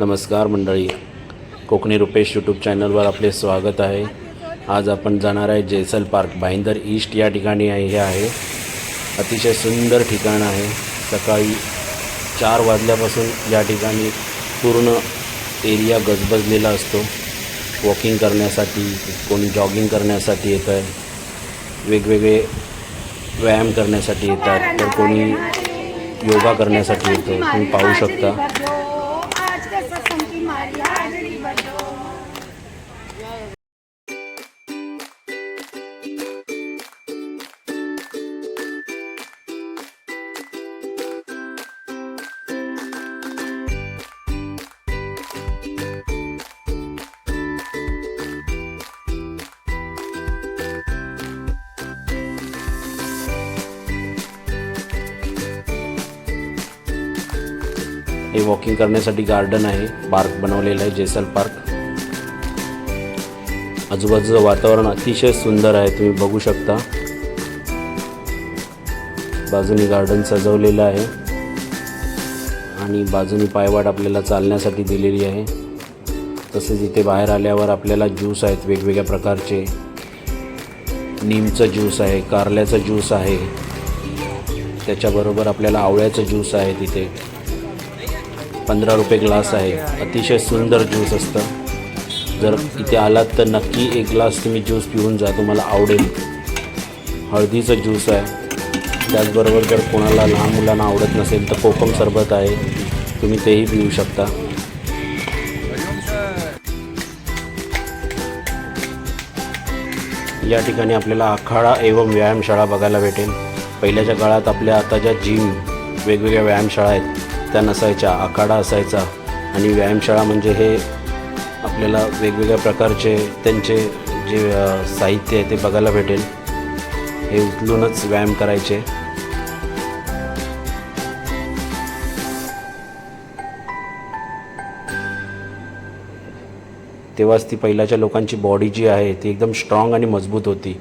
नमस्कार मंडळी. कोकणी रुपेश यूट्यूब चॅनलवर आपले स्वागत आहे. आज आपण जाणार आहे जैसल पार्क. भाईंदर ईस्ट या ठिकाणी आहे हे आहे. अतिशय सुंदर ठिकाण आहे. सकाळी चार वाजल्यापासून या ठिकाणी पूर्ण एरिया गजबजलेला असतो. वॉकिंग करण्यासाठी कोणी जॉगिंग करण्यासाठी येतं आहे. वेगवेगळे व्यायाम करण्यासाठी येतात. तर कोणी योगा करण्यासाठी येतो. तुम्ही पाहू शकता. सत्संग की हे वॉकिंग करण्यासाठी गार्डन आहे. पार्क बनवलेलं आहे जेसल पार्क आजूबाजूचं वातावरण अतिशय सुंदर आहे तुम्ही बघू शकता. बाजूनी गार्डन सजवलेलं आहे. आणि बाजूनी पायवाट आपल्याला चालण्यासाठी दिलेली आहे. तसेच इथे बाहेर आल्यावर आपल्याला ज्यूस आहेत वेगवेगळ्या प्रकारचे. नीमचं ज्यूस आहे कारल्याचं ज्यूस आहे. त्याच्याबरोबर आपल्याला आवळ्याचं ज्यूस आहे तिथे. पंधरा रुपये ग्लास आहे. अतिशय सुंदर ज्यूस असतं. जर इथे आलात तर नक्की एक ग्लास तुम्ही ज्यूस पिऊन जा तुम्हाला आवडेल. हळदीचं ज्यूस आहे. त्याचबरोबर जर कोणाला लहान मुलांना आवडत नसेल तर कोकम सरबत आहे. तुम्ही तेही पिऊ शकता. या ठिकाणी आपल्याला आखाडा एवं व्यायामशाळा बघायला भेटेल. पहिल्याच्या काळात आपल्या आता ज्या जिम वेगवेगळ्या व्यायामशाळा आहेत. त्या नसायच्या आखाडा असायचा. आणि व्यायामशाळा म्हणजे हे आपल्याला वेगवेगळ्या प्रकारचे त्यांचे जे साहित्य आहे ते बघायला भेटेल. हे उचलूनच व्यायाम करायचे. तेव्हाच ती पहिल्याच्या लोकांची बॉडी जी आहे ती एकदम स्ट्रॉंग आणि मजबूत होती.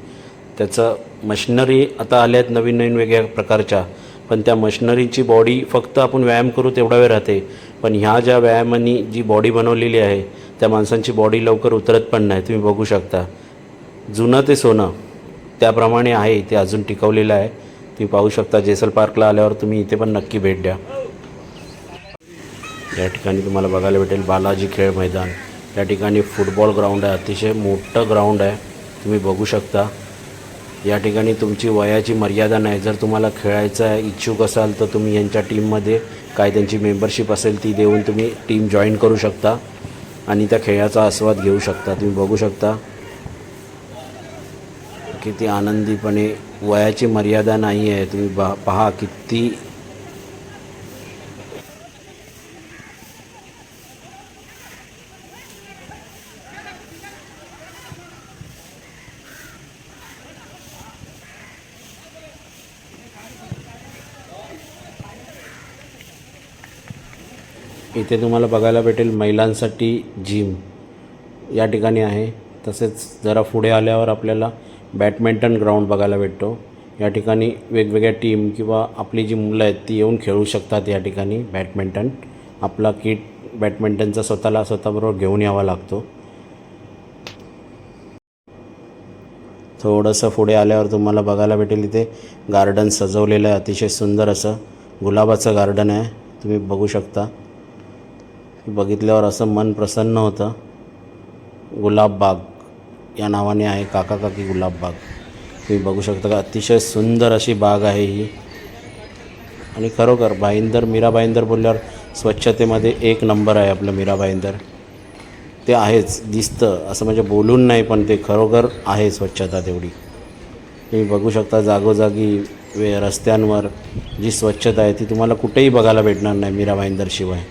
त्याचं मशिनरी आता आल्या आहेत नवीन नवीन वेगळ्या प्रकारच्या. पण त्या मशनरीची बॉडी फक्त आपण व्यायाम करू तेवढा वेळ राहते. पण ह्या ज्या व्यायामांनी जी बॉडी बनवलेली आहे त्या माणसांची बॉडी लवकर उतरत पण नाही. तुम्ही बघू शकता. जुनं ते सोनं त्याप्रमाणे आहे ते अजून टिकवलेलं आहे. तुम्ही पाहू शकता जेसल पार्कला आल्यावर तुम्ही इथे पण नक्की भेट द्या. या ठिकाणी तुम्हाला बघायला भेटेल बालाजी खेळ मैदान. या ठिकाणी फुटबॉल ग्राउंड आहे अतिशय मोठं ग्राउंड आहे. तुम्ही बघू शकता. या ठिकाणी तुमची वयाची मर्यादा नाही. जर तुम्हाला खेळायचं आहे इच्छुक असाल तर तुम्ही यांच्या टीममध्ये काय त्यांची मेंबरशिप असेल ती देऊन तुम्ही टीम जॉईन करू शकता आणि त्या खेळाचा आस्वाद घेऊ शकता. तुम्ही बघू शकता किती आनंदीपणे वयाची मर्यादा नाही आहे. तुम्ही बा पहा किती इथे तुम्हाला बघायला भेटेल महिलांसाठी जिम या ठिकाणी आहे. तसेच जरा पुढे आल्यावर आपल्याला बॅडमिंटन ग्राउंड बघायला भेटतो. या ठिकाणी वेगवेगळ्या टीम किंवा आपली जी मुलं आहेत ती येऊन खेळू शकतात या ठिकाणी बॅडमिंटन आपला किट बॅडमिंटनचा स्वतःला स्वतःबरोबर घेऊन यावा लागतो. थोडंसं पुढे आल्यावर तुम्हाला बघायला भेटेल इथे गार्डन सजवलेलं आहे अतिशय सुंदर असं गुलाबाचं गार्डन आहे. तुम्ही बघू शकता. बघितल्यावर असं मन प्रसन्न होतं. गुलाबबाग या नावाने आहे काका काकी गुलाबबाग तुम्ही बघू शकता का अतिशय सुंदर अशी बाग आहे ही. आणि खरोखर भाईंदर मीरा भाईंदर बोलल्यावर स्वच्छतेमध्ये एक नंबर आहे आपलं मीरा भाईंदर. ते आहेच दिसतं असं म्हणजे बोलून नाही पण ते खरोखर आहे स्वच्छता तेवढी. तुम्ही बघू शकता जागोजागी वे रस्त्यांवर जी स्वच्छता आहे ती तुम्हाला कुठेही बघायला भेटणार नाही मीरा भाईंदरशिवाय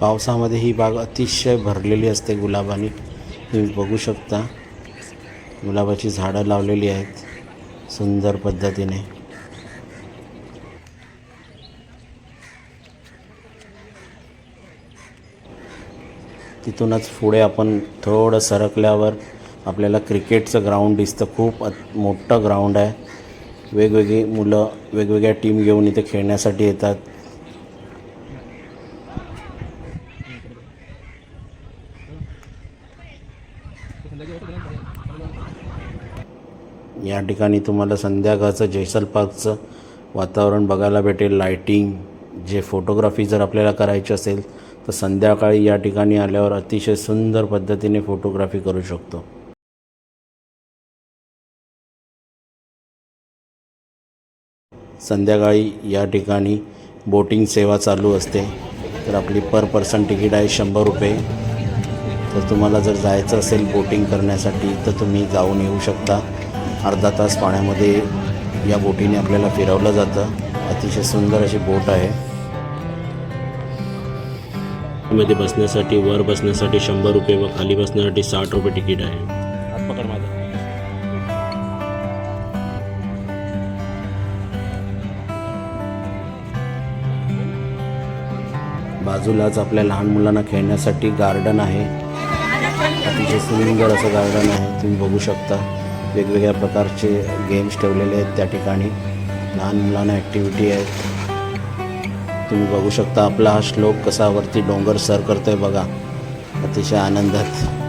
पावसामध्ये ही बाग अतिशय भरलेली असते गुलाबाने. तुम्ही बघू शकता. गुलाबाची झाडं लावलेली आहेत. सुंदर पद्धतीने. तिथूनच पुढे आपण थोडं सरकल्यावर आपल्याला क्रिकेटचं ग्राउंड दिसतं. खूप मोठं ग्राउंड आहे. वेगवेगळी मुलं वेगवेगळ्या टीम घेऊन इथे खेळण्यासाठी येतात. या ठिकाणी तुम्हाला संध्याकाळचं जैसल पार्कचं वातावरण बघायला भेटेल. लायटिंग जे फोटोग्राफी जर आपल्याला करायची असेल तर संध्याकाळी या ठिकाणी आल्यावर अतिशय सुंदर पद्धतीने फोटोग्राफी करू शकतो. संध्याकाळी या ठिकाणी बोटिंग सेवा चालू असते. तर आपली पर पर्सन तिकीट आहे शंभर रुपये. तर तुम्हाला जर जायचं असेल बोटिंग करण्यासाठी तर तुम्ही जाऊन येऊ शकता. अर्धा तास पाण्यामध्ये या बोटीने आपल्याला फिरवलं जातं. अतिशय सुंदर अशी बोट आहे. मध्ये बसण्यासाठी वर बसण्यासाठी शंभर रुपये व खाली बसण्यासाठी साठ रुपये तिकीट आहे. हात पकड माझा. बाजूलाच आपल्या लहान मुलांना खेळण्यासाठी गार्डन आहे. अतिशय सुंदर असं गार्डन आहे. तुम्ही बघू शकता. वेगवेगळ्या प्रकारचे गेम्स ठेवलेले आहेत त्या ठिकाणी. लहान मुलांना ॲक्टिव्हिटी आहेत. तुम्ही बघू शकता आपला हा श्लोक कसा वरती डोंगर सर करतोय बघा. अतिशय आनंदात.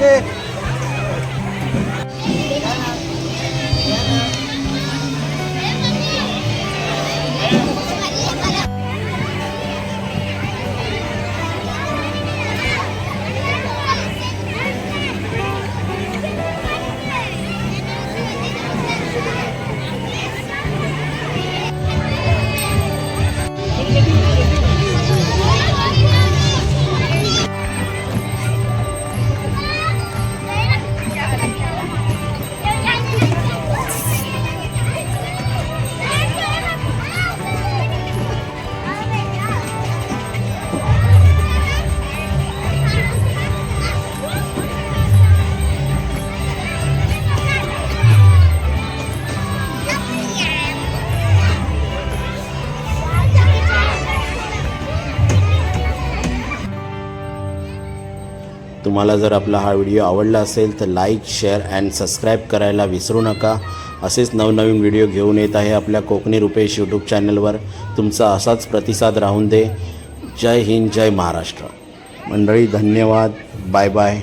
对 तुम्हाला जर आपला हा व्हिडिओ आवडला असेल तर लाईक शेअर अँड सबस्क्राईब करायला विसरू नका. असेच नवनवीन व्हिडिओ घेऊन येत आहे आपल्या कोकणी रुपेश यूट्यूब चॅनलवर. तुमचा असाच प्रतिसाद राहून दे. जय हिंद जय महाराष्ट्र. मंडळी धन्यवाद. Bye bye.